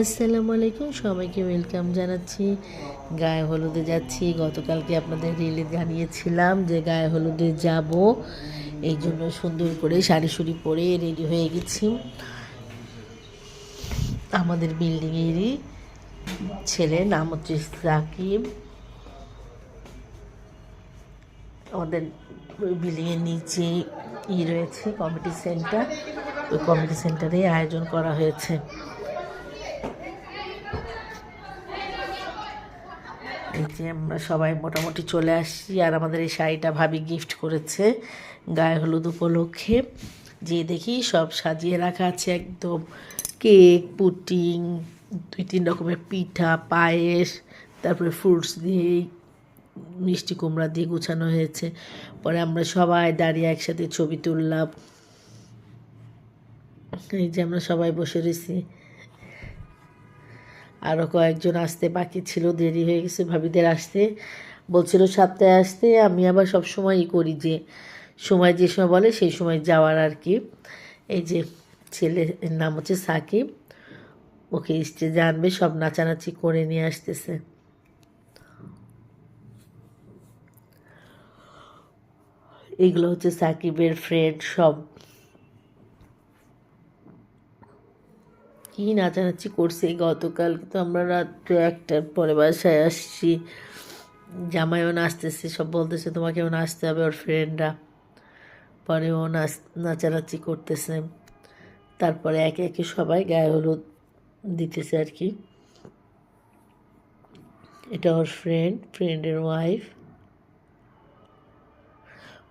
আসসালামু আলাইকুম, সবাইকে ওয়েলকাম জানাচ্ছি। গায়ে হলুদে যাচ্ছি। গতকালকে আপনাদের রিলে জানিয়েছিলাম যে গায়ে হলুদে যাব। এই জন্য সুন্দর করে শাড়ি শুড়ি পরে রেডি হয়ে গেছি। আমাদের বিল্ডিংয়েরই ছেলে নাম হচ্ছে সাকিব। আমাদের বিল্ডিংয়ের নিচে ই রয়েছে কমিটি সেন্টার ওই কমিটি সেন্টারে আয়োজন করা হয়েছে। যে আমরা সবাই মোটামুটি চলে আসছি আর আমাদের এই শাড়িটা ভাবি গিফট করেছে গায়ে হলুদ উপলক্ষে। যে দেখি সব সাজিয়ে রাখা আছে একদম কেক, পুটিং, দুই তিন রকমের পিঠা, পায়েস, তারপরে ফ্রুটস দিয়ে মিষ্টি কুমড়া দিয়ে গুছানো হয়েছে। পরে আমরা সবাই দাঁড়িয়ে একসাথে ছবি তুললাম। এই যে আমরা সবাই বসে রয়েছি। আরও কয়েকজন আসতে বাকি ছিল, দেরি হয়ে গেছে ভাবিদের আসতে। বলছিল সাতটায় আসতে, আমি আবার সব সময়ই করি যে সময় যে সময় বলে সেই সময় যাওয়ার আর কি। এই যে ছেলের নাম হচ্ছে সাকিব, ওকে স্টেজে আনবে, সব নাচানাচি করে নিয়ে আসতেছে। এগুলো হচ্ছে সাকিবের ফ্রেন্ড সব। কি নাচানাচি করছে? গতকাল তো আমরা রাত্রে একটার পরে বাসায় আসছি। জামাইও নাচতেছে, সব বলতেছে, তোমাকেও নাচতে হবে ওর ফ্রেন্ডরা পরে ও নাচ, নাচানাচি করতেছে। তারপরে একে একে সবাই গায়ে হলুদ দিতেছে আর কি। এটা ওর ফ্রেন্ড ফ্রেন্ডের ওয়াইফ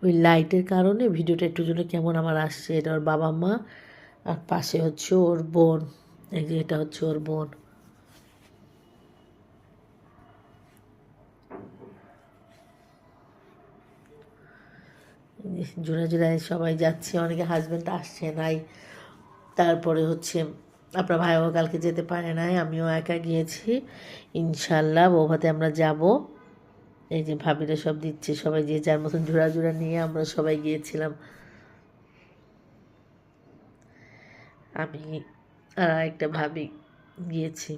ওই লাইটের কারণে ভিডিওটা একটু জন্য কেমন আমার আসছে। এটা ওর বাবা মা আর পাশে হচ্ছে ওর বোন। এই যে এটা হচ্ছে ওর বোন। জোড়া জোড়ায় সবাই যাচ্ছে, অনেকে হাজব্যান্ড আসছে নাই। তারপরে হচ্ছে আপনার ভাইও কালকে যেতে পারে নাই, আমিও একা গিয়েছি। ইনশাল্লাহ বৌভাতে আমরা যাব। এই যে ভাবিরা সব দিচ্ছে, সবাই যে যার মতন জোড়া জোড়া নিয়ে আমরা সবাই গিয়েছিলাম। আমি আর একটা ভাবি গিয়েছি।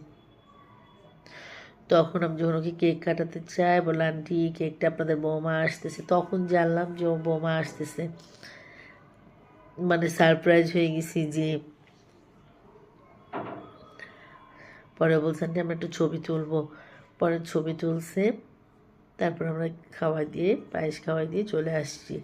তখন আমি যখন ওকে কেক কাটাতে চাই, বললাম, আন্টি, কেকটা আপনাদের বৌমা আসতেছে। তখন জানলাম যে ও বৌমা আসতেছে। মানে সারপ্রাইজ হয়ে গেছি যে পরে বলছেন যে আমরা একটু ছবি তুলবো। পরে ছবি তুলছে, তারপর আমরা খাওয়া দিয়ে, পায়েস খাওয়াই দিয়ে চলে আসছি।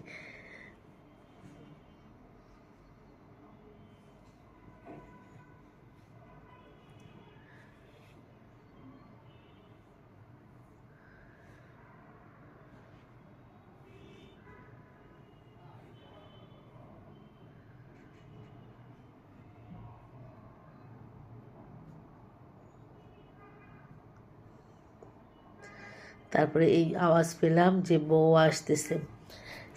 তারপরে এই আওয়াজ পেলাম যে বউ আসতেছে।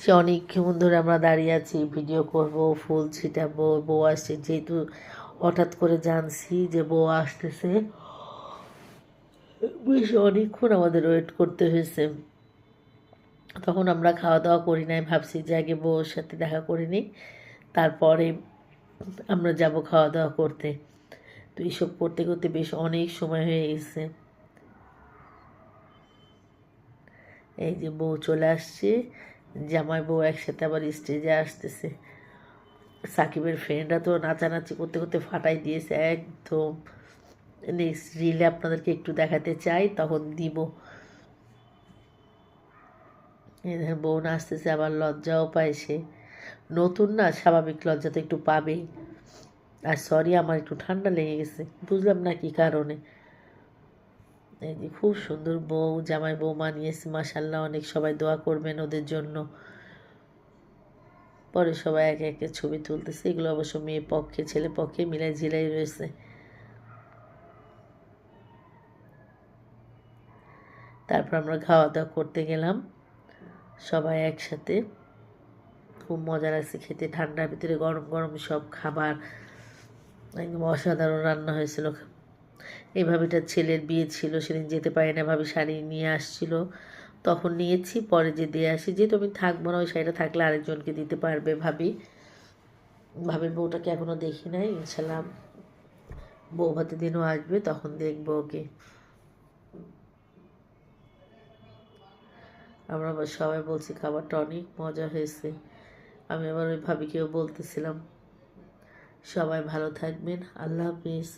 সে অনেকক্ষণ ধরে আমরা দাঁড়িয়ে আছি ভিডিও করব, ফুল ছিটাবো, বউ আসছে। যেহেতু হঠাৎ করে জানছি যে বউ আসতেছে, বেশ অনেকক্ষণ আমাদের ওয়েট করতে হয়েছে। তখন আমরা খাওয়া দাওয়া করি নাই, ভাবছি যে আগে বউর সাথে দেখা করে নিই, তারপরে আমরা যাব খাওয়া দাওয়া করতে। তো এইসব করতে করতে বেশ অনেক সময় হয়ে গেছে। এই যে বউ চলে আসছে, জামাই বউ একসাথে আবার স্টেজে আসতেছে। সাকিবের ফ্রেন্ডরা তো নাচানাচি করতে করতে ফাটাই দিয়েছে একদম। নেক্সট রিলে আপনাদেরকে একটু দেখাতে চাই, তখন দিব। এদের বউ নাচতেছে, আবার লজ্জাও পায় সে। নতুন না, স্বাভাবিক লজ্জা তো একটু পাবেই। আর সরি আমার একটু ঠান্ডা লেগে গেছে। বুঝলাম না কি কারণে। এই যে খুব সুন্দর বউ, জামাই বউ মানিয়েছে মাসাল্লাহ অনেক সবাই দোয়া করবেন ওদের জন্য। পরে সবাই একে একে ছবি তুলতেছে, এগুলো অবশ্য মেয়ে পক্ষে, ছেলে পক্ষে মিলাই ঝিলাই রয়েছে। তারপর আমরা খাওয়া দাওয়া করতে গেলাম, সবাই একসাথে। খুব মজা লাগছে খেতে, ঠান্ডার ভিতরে গরম গরম সব খাবার। একদম অসাধারণ রান্না হয়েছিল। এইভাবে এটা ছেলের বিয়ে ছিল, সেদিন যেতে পারি না ভাবি, শাড়ি নিয়ে আসছিল। তখন নিয়েছি, পরে যে দিয়ে আসি, যেহেতু আমি থাকব না, ওই শাড়িটা থাকলে আরেকজনকে দিতে পারবে ভাবি। ভাবির বউটাকে এখনও দেখি নাই ইনশাল্লাহ বউ ভাতে দিনও আসবে, তখন দেখব ওকে। আমরা আবার সবাই বলছি, খাবারটা অনেক মজা হয়েছে। আমি আবার ওই ভাবিকেও বলতেছিলাম, সবাই ভালো থাকবেন, আল্লাহ হাফিজ।